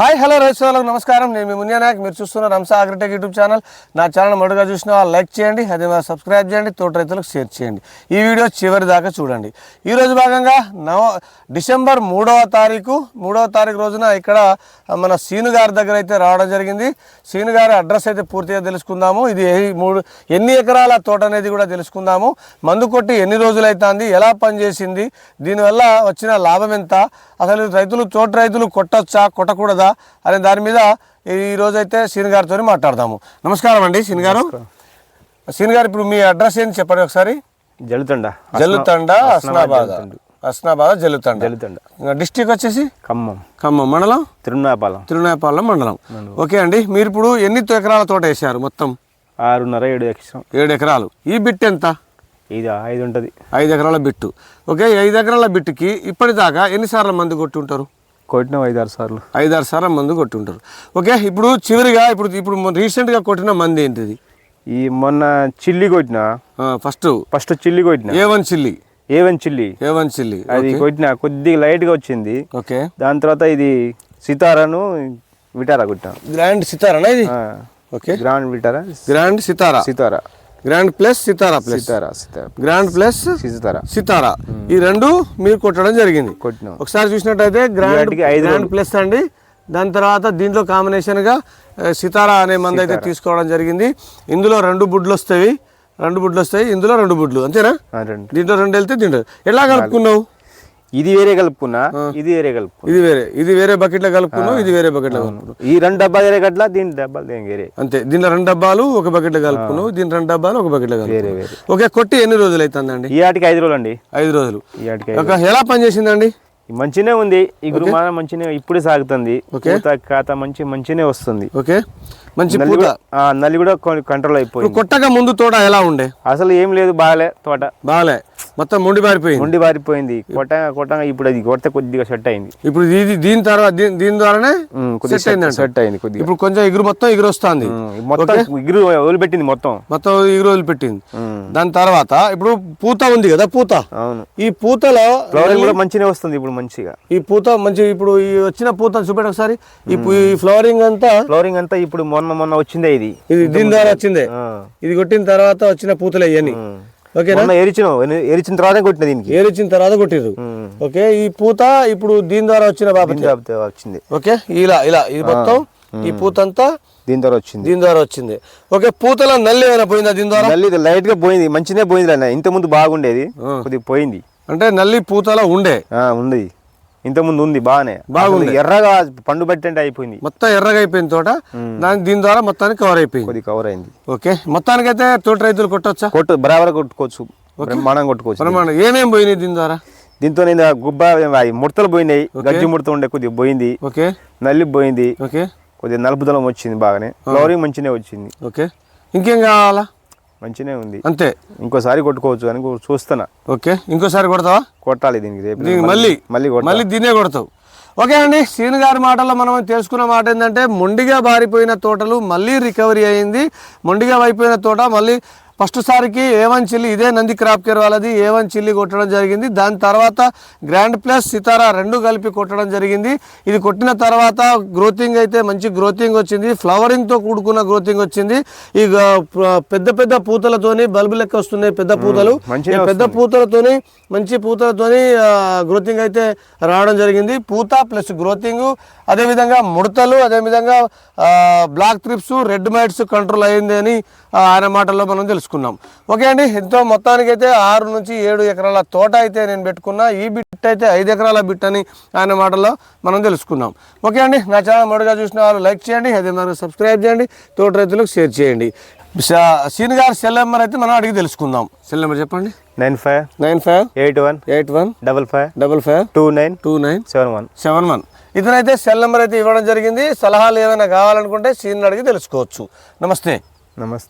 Hi hello రైతు వాళ్ళకు నమస్కారం. నేను మీ మున్యానాయక్ మీరు చూస్తున్న రంసా అగ్రిటెక్ యూట్యూబ్ ఛానల్. నా ఛానల్ మొదటగా చూసిన వాళ్ళు లైక్ చేయండి అదే సబ్స్క్రైబ్ చేయండి తోట రైతులకు షేర్ చేయండి. ఈ వీడియో చివరి దాకా చూడండి. ఈ రోజు భాగంగా నవ డిసెంబర్ మూడవ తారీఖు మూడవ తారీఖు రోజున ఇక్కడ మన సీను గారి దగ్గర అయితే రావడం జరిగింది. సీను గారి అడ్రస్ అయితే పూర్తిగా తెలుసుకుందాము. ఇది ఏ- మూడు ఎన్ని ఎకరాల తోట అనేది కూడా తెలుసుకుందాము. మందు కొట్టి ఎన్ని రోజులు అవుతుంది ఎలా పనిచేసింది దీనివల్ల వచ్చిన లాభం ఎంత? అసలు రైతులు తోట రైతులు కొట్టొచ్చా కొట్టకూడదా? అనే దాని మీద ఈ రోజు అయితే సీన్ గారితో మాట్లాడదాము. నమస్కారం అండి సీన్ గారు. సీన్ గారు ఇప్పుడు మీ అడ్రస్ ఏంటి చెప్పండి ఒకసారి? జల్లుతండ జల్లుతండ అస్నాబాద్. అస్నాబాద్ జల్లుతండ. జల్లుతండ. డిస్టిక్ వచ్చేసి? ఖమ్మం. ఖమ్మం మండలం? తిరునాపాలెం. తిరునాయపాలెం మండలం. ఓకే అండి మీరు ఇప్పుడు ఎన్ని ఎకరాల తోట వేసారు మొత్తం? ఆరున్నర ఏడు ఎక్స్ట్రా ఏడు ఎకరాలు. ఈ బిట్ ఎంత? ఇది ఐదు ఉంటుంది ఐదు ఎకరాల బిట్టు. ఓకే ఐదు ఎకరాల బిట్టుకి ఇప్పటిదాకా ఎన్నిసార్లు మందు కొట్టి ఉంటారు కొట్టినాం ఐదు ఆరు సార్లు. ఐదారు సార్లు మందు కొట్టి ఉంటారు ఓకే ఇప్పుడు చివరిగా ఇప్పుడు ఇప్పుడు రీసెంట్గా కొట్టిన మంది ఏంటిది? ఈ మొన్న చిల్లి కొట్టిన? ఫస్ట్. ఫస్ట్ చిల్లి కొట్టిన? A one chilli. A one chilli. A one chilli. అది కొట్టిన కొద్దిగా లైట్గా వచ్చింది. ఓకే. దాని తర్వాత ఇది సితారాను విటారా కొట్టిన? గ్రాండ్ సితారానా ఇది? Okay. Grand Vitara? Grand Sitara? Sitara. Grand plus Sitara plus Sitara Sitara grand plus Sitara Sitara ఈ రెండు మీరు కొట్టడం జరిగింది. కొట్టినాం. ఒకసారి చూసినట్టయితే గ్రాండ్ గ్రాండ్ ప్లస్ అండి. దాని తర్వాత దీంట్లో కాంబినేషన్గా సితారా అనే మంది అయితే తీసుకోవడం జరిగింది. ఇందులో రెండు బుడ్లు వస్తాయి. రెండు బుడ్లు వస్తాయి. ఇందులో రెండు బుడ్లు. అంతేనా? దీంట్లో రెండు వెళ్తే దీంట్లో. ఎలా కలుపుకున్నావు? ఇది వేరే కలుపుకున్నా ఇది వేరే కలుపుకున్నా. ఇది వేరే ఇది వేరే బకెట్లో కలుపుకున్నావు ఇది వేరే బకెట్లో కలుపుకున్నావు. ఈ రెండు డబ్బా వేరే కట్ల దీని డబ్బాలు దీని వేరే. అంతే దీంట్లో రెండు డబ్బాలు ఒక బకెట్లో కలుపుకున్నావు దీని రెండు డబ్బాలు ఒక బకెట్లో వేరే కలుపుకున్నావు. వేరే. ఓకే కొట్టి ఎన్ని రోజులు అవుతుందండి? ఈ ఆటికి ఐదు రోజులు అండి ఐదు రోజులు. ఈ ఆటికి ఒక ఎలా పనిచేసిందండి మంచినే ఉంది. ఈ గురుమాన మంచినే ఇప్పుడే సాగుతుంది. పూత ఖాతా మంచి మంచినే వస్తుంది. ఓకే. మంచి నల్లి పూత. నల్లి కూడా కంట్రోల్ అయిపోయింది. కొట్టక ముందు తోట ఎలా ఉండే? అసలు ఏం లేదు బాగాలే తోట. బాగాలే. మొత్తం మొండి పారిపోయింది. ఉండి బారిపోయింది కొట్టగా కొట్టగా ఇప్పుడు అది కొడితే కొద్దిగా సెట్ అయింది. ఇప్పుడు ఇది దీని తర్వాత దీని ద్వారానే సెట్ అయిందంట సెట్ అయింది కొద్దిగా. ఇప్పుడు కొంచెం ఎగురు మొత్తం ఎగురు వస్తుంది మొత్తం ఎగురు వదిలిపెట్టింది మొత్తం. మొత్తం ఎగురు రోజులు పెట్టింది ఉమ్, దాని తర్వాత ఇప్పుడు పూత ఉంది కదా పూత. అవును. ఈ పూతలో ఫ్లవరింగ్ కూడా మంచినే వస్తుంది ఇప్పుడు మంచిగా. ఈ పూత మంచి ఇప్పుడు ఈ వచ్చిన పూత చూపెట్టు ఒకసారి. ఈ ఫ్లవరింగ్ అంతా ఫ్లవరింగ్ అంతా ఇప్పుడు మొన్న మొన్న వచ్చిందే ఇది. ఇది దీని ద్వారా వచ్చిందే. ఇది కొట్టిన తర్వాత వచ్చిన పూతలు ఇవన్నీ. ఓకేనా? మొన్న ఎరిచినాం ఎరిచిన తర్వాత కొట్టిన దీనికి. ఏరిచ్చిన తర్వాత కొట్టిర్రు. ఉమ్, ఓకే ఈ పూత ఇప్పుడు దీని ద్వారా వచ్చిన బాబు దీని తర్వాత వచ్చింది. ఓకే ఇలా ఇలా ఇది మొత్తం ఈ పూత అంతా దీని ద్వారా వచ్చింది. దీని ద్వారా వచ్చింది. ఓకే పూతలో నల్లి ఏమైనా పోయిందా దీని ద్వారా? నల్లి లైట్గా పోయింది. మంచినే పోయింది అన్న. ఇంత ముందు బాగుండేది. కొద్దిగా పోయింది. అంటే నల్లి పూతలో ఉండే. ఆ ఉంది. ఇంత ముందు ఉంది బాగానే బాగుంది. ఎర్రగా పండు పెట్టంటే అయిపోయింది. మొత్తం ఎర్రగా అయిపోయింది తోట దాని దీని ద్వారా మొత్తానికి కవర్ అయిపోయింది. కొద్ది కవర్ అయింది. ఓకే. మొత్తానికైతే తోట రైతులు కొట్టొచ్చా? కొట్టు బరాబర్ కొట్టుకోవచ్చు. బ్రహ్మాండం కొట్టుకోవచ్చు. మనం ఏమేం పోయినాయి దీని ద్వారా? దీంతో నేను గుబ్బ ముడతలు పోయినాయి. గజ్జి ముడత ఉండే కొద్దిగా పోయింది. ఓకే. నల్లి పోయింది. ఓకే. కొద్దిగా నలుపుదలం వచ్చింది బాగానే. ఫ్లవరింగ్ మంచినే వచ్చింది. ఓకే. ఇంకేం కావాలా? మంచినే ఉంది. అంతే. ఇంకోసారి కొట్టుకోవచ్చు అని చూస్తున్నా. ఓకే. ఇంకోసారి కొడతావా? కొట్టాలి దీనికి రేపు. మళ్ళీ మళ్ళీ. మళ్ళీ దీనే కొడతావు. ఓకే అండి సీన్ గారి మాటల్లో మనం తెలుసుకున్న మాట ఏంటంటే మొండిగా బారిపోయిన తోటలు మళ్ళీ రికవరీ అయింది. మొండిగా అయిపోయిన తోట మళ్ళీ ఫస్ట్ సారికి ఏ వన్ చిల్లి ఇదే నంది క్రాప్ కేర్ వాళ్ళది ఏ వన్ చిల్లి కొట్టడం జరిగింది. దాని తర్వాత గ్రాండ్ ప్లస్ సితారా రెండు కలిపి కొట్టడం జరిగింది. ఇది కొట్టిన తర్వాత గ్రోతింగ్ అయితే మంచి గ్రోతింగ్ వచ్చింది. ఫ్లవరింగ్తో కూడుకున్న గ్రోతింగ్ వచ్చింది. ఈ పెద్ద పెద్ద పూతలతోని బల్బు లెక్క వస్తున్నాయి పెద్ద పూతలు. పెద్ద పూతలతోని మంచి పూతలతోని గ్రోతింగ్ అయితే రావడం జరిగింది. పూత ప్లస్ గ్రోతింగ్ అదేవిధంగా ముడతలు అదేవిధంగా black thrips red mites control అయింది అని ఆయన మాటల్లో మనం తెలుసుకున్నాం ఓకే అండి ఎంతో మొత్తానికి అయితే ఆరు నుంచి ఏడు ఎకరాల తోట అయితే నేను పెట్టుకున్నా. ఈ బిట్ అయితే ఐదు ఎకరాల బిట్ అని ఆయన మాటల్లో మనం తెలుసుకున్నాం. ఓకే అండి నా ఛానల్ మొదటిగా చూసిన వాళ్ళు లైక్ చేయండి అదే మరి సబ్స్క్రైబ్ చేయండి తోట రైతులకు షేర్ చేయండి. సీన్ గారి సెల్ నెంబర్ అయితే మనం అడిగి తెలుసుకుందాం. సెల్ నెంబర్ చెప్పండి. Nine five nine five eight one eight one double five double five two nine two nine seven one seven one. ఇతనైతే cell number అయితే ఇవ్వడం జరిగింది. సలహాలు ఏమైనా కావాలనుకుంటే సీన్ అడిగి తెలుసుకోవచ్చు. నమస్తే. నమస్తే.